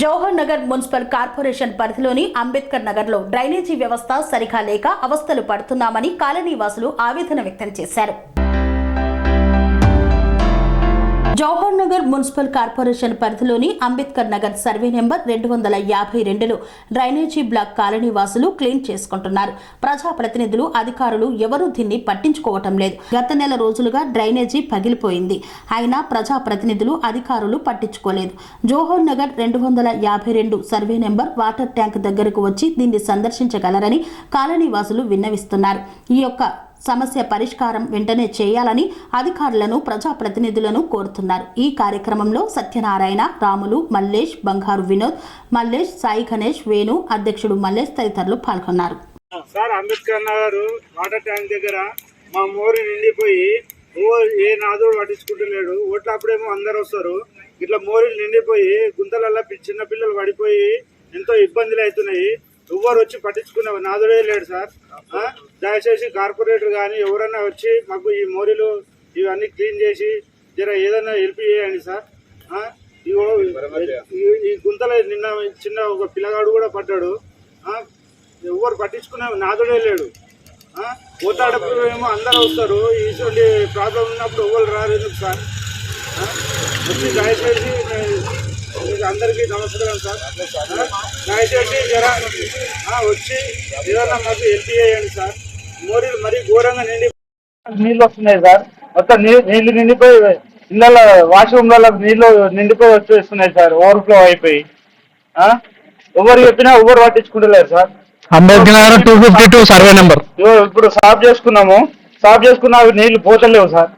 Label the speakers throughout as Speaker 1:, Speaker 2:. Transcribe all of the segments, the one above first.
Speaker 1: Jawahar Nagar municipal corporation పరిధిలోని అంబేద్కర్ నగర్లో drainage వ్యవస్థ సరిగా లేక అవస్థలు పడుతున్నామని కాలనీవాసులు ఆవేదన వ్యక్తం చేశారు. మున్సిపల్ కార్పొరేషన్ పరిధిలోని అంబేద్కర్ నగర్ సర్వే నెంబర్ రెండు వందల యాభై రెండులో డ్రైనేజీ బ్లాక్ కాలనీ వాసులు క్లీన్ చేసుకుంటున్నారు. ప్రజాప్రతినిధులు అధికారులు ఎవరూ దీన్ని పట్టించుకోవటం లేదు. గత నెల రోజులుగా డ్రైనేజీ పగిలిపోయింది. అయినా ప్రజాప్రతినిధులు అధికారులు పట్టించుకోలేదు. జోహర్ నగర్ రెండు వందల యాభై రెండు సర్వే నెంబర్ వాటర్ ట్యాంక్ దగ్గరకు వచ్చి దీన్ని సందర్శించగలరని కాలనీ వాసులు విన్నవిస్తున్నారు. ఈ యొక్క సమస్య పరిష్కారం వెంటనే చేయాలని అధికారులను ప్రజాప్రతినిధులను కోరుతున్నారు. ఈ కార్యక్రమంలో సత్యనారాయణ రాములు మల్లేష్ బంగారు వినోద్ మల్లేష్ సాయి గణేష్ వేణు అధ్యక్షుడు మల్లేష్ తదితరులు పాల్గొన్నారు.
Speaker 2: Sir Ambedkar Nagar water tank దగ్గర మా మోరి నిండిపోయి ఓ ఏ నాదుడు పట్టించుకుంటలేడు. ఓట్లప్పుడేమో అందరు వస్తారు. ఇట్లా మోరీలు నిండిపోయి గుంతలల్లో చిన్న పిల్లలు పడిపోయి ఎంతో ఇబ్బందులు అవుతున్నాయి ఎవ్వరు వచ్చి పట్టించుకునే నాదుడే లేడు సార్. దయచేసి కార్పొరేటర్ కానీ ఎవరైనా వచ్చి మాకు ఈ మోరీలు ఇవన్నీ క్లీన్ చేసి జర ఏదైనా హెల్ప్ చేయండి సార్. ఈ- గుంతలో నిన్న చిన్న ఒక పిల్లగాడు కూడా పడ్డాడు. ఎవరు పట్టించుకునే నాదుడే లేడు. పోతాడప్పుడు ఏమో అందరూ వస్తారు. ఇటువంటి ప్రాబ్లం ఉన్నప్పుడు ఎవరు రారు ఎందుకు సార్? వచ్చి దయచేసి అందరికీ నమస్కారం సార్. దయచేసి జర వచ్చి ఏదైనా మాకు హెల్ప్ చేయండి సార్. మోరీలు మరీ ఘోరంగా నిండి నీళ్ళు వస్తున్నాయి సార్. మొత్తం నీళ్ళు నిండిపోయి ఇళ్ళ వాష్రూమ్లలో నీళ్ళు నిండిపోయి వచ్చేస్తున్నాయి సార్. ఓవర్ఫ్లో అయిపోయి. ఆ? ఎవరు చెప్పినా ఎవరు పట్టించుకుంటలేరు sir.
Speaker 3: Ambedkar Nagar two fifty two survey number
Speaker 2: ఇప్పుడు సాఫ్ చేసుకున్నాము. సాఫ్ చేసుకున్న నీళ్ళు పోతలేవు సార్.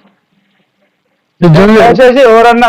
Speaker 2: దయచేసి ఎవరన్నా